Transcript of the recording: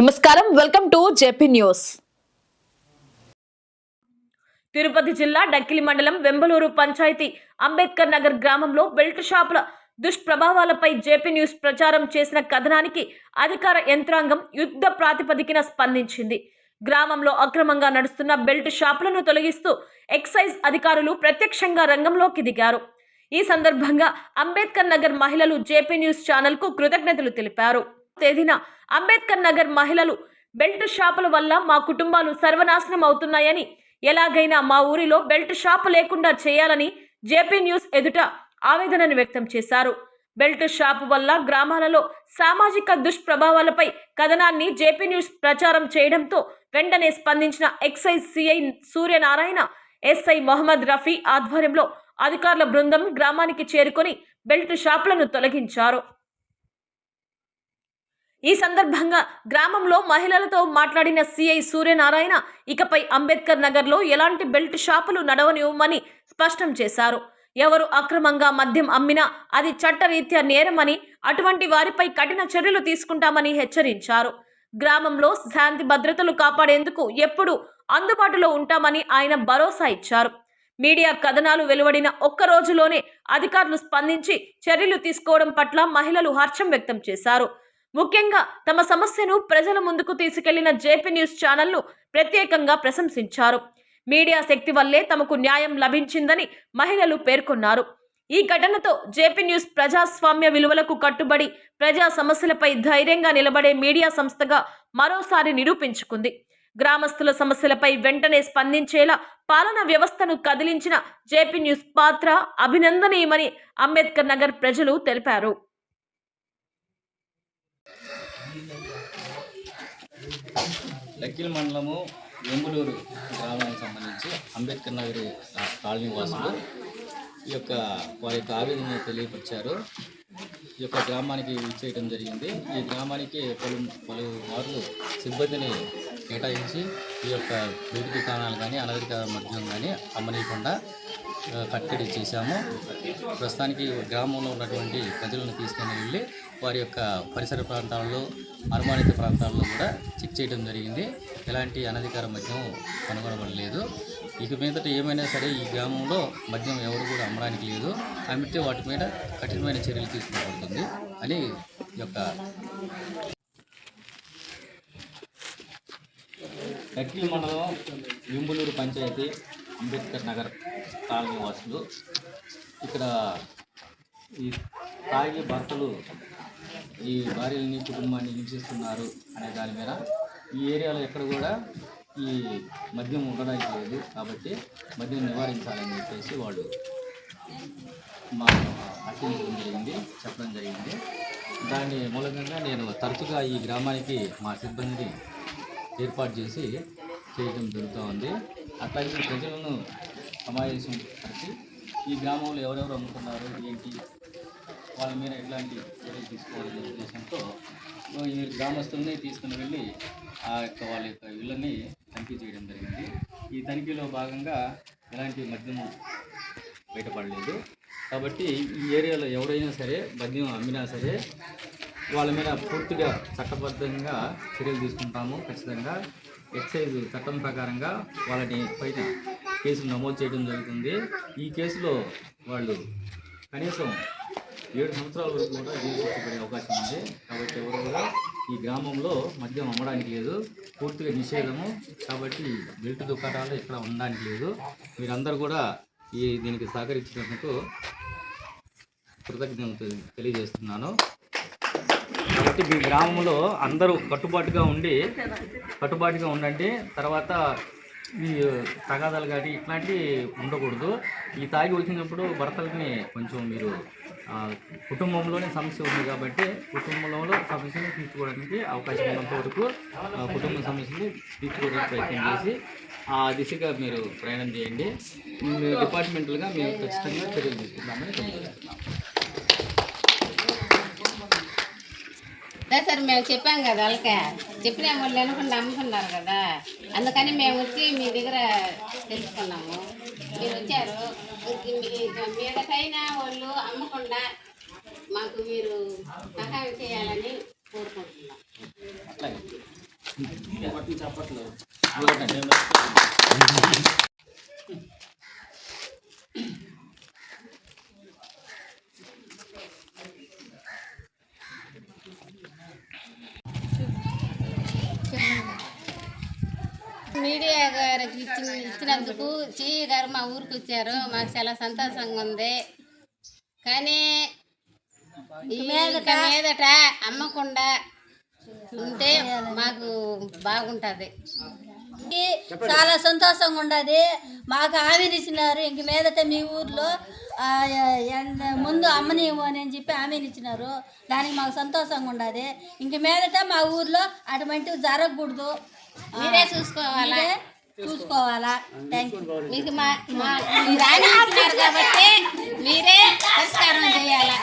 నమస్కారం. Welcome to JP News. Tirupati జిల్లా డక్కిలి మండలం వెంబలూరు పంచాయతీ అంబేద్కర్ నగర్ గ్రామంలో బెల్ట్ షాపుల దుష్ప్రభావాలపై జేపీ న్యూస్ ప్రచారం చేసిన కథనానికి అధికార యంత్రాంగం యుద్ధ ప్రాతిపదికన స్పందించింది. గ్రామంలో అక్రమంగా నడుస్తున్న బెల్ట్ షాపులను తొలగిస్తూ ఎక్సైజ్ అధికారులు ప్రత్యక్షంగా రంగంలోకి దిగారు. ఈ సందర్భంగా అంబేద్కర్ నగర్ మహిళలు జేపీ న్యూస్ ఛానల్కు కృతజ్ఞతలు తెలిపారు. తేదీన అంబేద్కర్ నగర్ మహిళలు బెల్ట్ షాపుల వల్ల మా కుటుంబాలు సర్వనాశనం అవుతున్నాయని ఎలాగైనా మా ఊరిలో బెల్ట్ షాపు లేకుండా చేయాలని జేపీ న్యూస్ ఎదుట ఆవేదనను వ్యక్తం చేశారు. బెల్ట్ షాపు వల్ల గ్రామాలలో సామాజిక దుష్ప్రభావాలపై కథనాన్ని జేపీ న్యూస్ ప్రచారం చేయడంతో వెంటనే స్పందించిన excise CI Suryanarayana SI Mohammed Rafi ఆధ్వర్యంలో అధికారుల బృందం గ్రామానికి చేరుకొని బెల్ట్ షాపులను తొలగించారు. ఈ సందర్భంగా గ్రామంలో మహిళలతో మాట్లాడిన సిఐ సూర్యనారాయణ ఇకపై అంబేద్కర్ నగర్లో ఎలాంటి బెల్ట్ షాపులు నడవనివ్వమని స్పష్టం చేశారు. ఎవరు అక్రమంగా మద్యం అమ్మినా అది చట్టరీత్యా నేరమని అటువంటి వారిపై కఠిన చర్యలు తీసుకుంటామని హెచ్చరించారు. గ్రామంలో శాంతి భద్రతలు కాపాడేందుకు ఎప్పుడు అందుబాటులో ఉంటామని ఆయన భరోసా ఇచ్చారు. మీడియా కథనాలు వెలువడిన ఒక్క రోజులోనే అధికారులు స్పందించి చర్యలు తీసుకోవడం పట్ల మహిళలు హర్షం వ్యక్తం చేశారు. ముఖ్యంగా తమ సమస్యను ప్రజల ముందుకు తీసుకెళ్ళిన జేపీ న్యూస్ ఛానల్ను ప్రత్యేకంగా ప్రశంసించారు. మీడియా శక్తి వల్లే తమకు న్యాయం లభించిందని మహిళలు పేర్కొన్నారు. ఈ ఘటనతో జేపీ న్యూస్ ప్రజాస్వామ్య విలువలకు కట్టుబడి ప్రజా సమస్యలపై ధైర్యంగా నిలబడే మీడియా సంస్థగా మరోసారి నిరూపించుకుంది. గ్రామస్తుల సమస్యలపై వెంటనే స్పందించేలా పాలనా వ్యవస్థను కదిలించిన జేపీ న్యూస్ పాత్ర అభినందనీయమని అంబేద్కర్ నగర్ ప్రజలు తెలిపారు. లక్కిల్ మండలము వెంబులూరు గ్రామానికి సంబంధించి అంబేద్కర్ నగర్ కాలనీ వాసులు ఈ యొక్క వారి యొక్క ఆవేదన తెలియపరిచారు. ఈ యొక్క గ్రామానికి ఇచ్చేయడం జరిగింది. ఈ గ్రామానికి పలు పలు మార్లు సిబ్బందిని కేటాయించి ఈ యొక్క వీటి దుకాణాలు కానీ అనధిక మద్యం కానీ అమ్మనీయకుండా కట్టడి చేశాము. ప్రస్తుతానికి గ్రామంలో ఉన్నటువంటి ప్రజలను తీసుకొని వెళ్ళి వారి యొక్క పరిసర ప్రాంతాల్లో అనుమానిత ప్రాంతాల్లో కూడా చెక్ చేయడం జరిగింది. ఎలాంటి అనధికార మద్యం కనుగొనబడలేదు. ఇక మీదట ఏమైనా సరే ఈ గ్రామంలో మద్యం ఎవరు కూడా అమ్మడానికి లేదు. అమ్మితే వాటి మీద కఠినమైన చర్యలు తీసుకోబడుతుంది అని ఈ యొక్క కక్కిలి మండలం వింబులూరు పంచాయతీ అంబేద్కర్ నగర్ కాలనీ వాసులు. ఇక్కడ ఈ తాగి భర్తలు ఈ భార్యలని కుటుంబాన్ని హింసిస్తున్నారు అనే దాని మీద ఈ ఏరియాలో ఎక్కడ కూడా ఈ మద్యం ఉండడానికి లేదు. కాబట్టి మద్యం నివారించాలని చెప్పేసి వాళ్ళు మా అర్థించడం జరిగింది చెప్పడం జరిగింది. దాని మూలంగా నేను తరచుగా ఈ గ్రామానికి మా సిబ్బందిని ఏర్పాటు చేసి చేయడం జరుగుతూ ఉంది. అట్లాగే ప్రజలను సమావేశం పరిచి ఈ గ్రామంలో ఎవరెవరు అమ్ముతున్నారు ఏంటి వాళ్ళ మీద ఎట్లాంటి చర్యలు తీసుకోవాలనే ఉద్దేశంతో ఈ గ్రామస్తుల్ని తీసుకుని వెళ్ళి ఆ యొక్క వాళ్ళ యొక్క ఇళ్ళని తనిఖీ చేయడం జరిగింది. ఈ తనిఖీలో భాగంగా ఎలాంటి మద్యము బయటపడలేదు. కాబట్టి ఈ ఏరియాలో ఎవరైనా సరే మద్యం అమ్మినా సరే వాళ్ళ మీద పూర్తిగా చట్టబద్ధంగా చర్యలు తీసుకుంటాము. ఖచ్చితంగా ఎక్సైజ్ చట్టం ప్రకారంగా వాళ్ళని పైన కేసులు నమోదు చేయడం జరుగుతుంది. ఈ కేసులో వాళ్ళు కనీసం ఏడు సంవత్సరాల వరకు కూడా జైలు పడే అవకాశం ఉంది. కాబట్టి ఎవరు కూడా ఈ గ్రామంలో మద్యం అమ్మడానికి లేదు. పూర్తిగా నిషేధము. కాబట్టి బెల్ట్ దుకాణాలు ఇక్కడ ఉండడానికి లేదు. మీరందరూ కూడా ఈ దీనికి సహకరించినందుకు కృతజ్ఞతలు తెలియజేస్తున్నాను. కాబట్టి మీ గ్రామంలో అందరూ కట్టుబాటుగా ఉండి కట్టుబాటుగా ఉండండి. తర్వాత ఈ తగాదాలు కానీ ఇట్లాంటివి ఉండకూడదు. ఈ తాగి వచ్చినప్పుడు భర్తలని కొంచెం మీరు కుటుంబంలోనే సమస్య ఉంది కాబట్టి కుటుంబంలో సమస్యను తీర్చుకోవడానికి అవకాశం ఉన్నంత వరకు కుటుంబ సమస్యని తీర్చుకోవడానికి ప్రయత్నం చేసి ఆ దిశగా మీరు ప్రయాణం చేయండి. మీ డిపార్ట్మెంట్లుగా మేము ఖచ్చితంగా చర్యలు అదే సార్ మేము చెప్పాం కదా వాళ్ళకే. చెప్పిన వాళ్ళు వినకుండా నమ్ముకున్నారు కదా. అందుకని మేము వచ్చి మీ దగ్గర తెలుసుకున్నాము. మీరు వచ్చారు. మీదకైనా వాళ్ళు అమ్మకుండా మాకు మీరు సహాయం చేయాలని కోరుకుంటున్నాం. మీడియా గారికి ఇచ్చిన ఇచ్చినందుకు చీ గారు మా ఊరికి వచ్చారు. మాకు చాలా సంతోషంగా ఉంది. కానీ ఈ మీదట అమ్మకుండా ఉంటే మాకు బాగుంటుంది. చాలా సంతోషంగా ఉండదు. మాకు ఆమెనిచ్చినారు ఇచ్చినారు. ఇంక మీదట మీ ఊర్లో ముందు అమ్మనేమో అని చెప్పి ఆమెనిచ్చినారు ఇచ్చినారు. దానికి మాకు సంతోషంగా ఉండదు. ఇంక మీదట మా ఊర్లో అటువంటివి జరగకూడదు. మీరే చూసుకోవాలా? మీరే చూసుకోవాలా? థ్యాంక్ యూ మీకు మా మా మీరు హామీ ఇచ్చినారు కాబట్టి మీరే పరిష్కారం చేయాలా?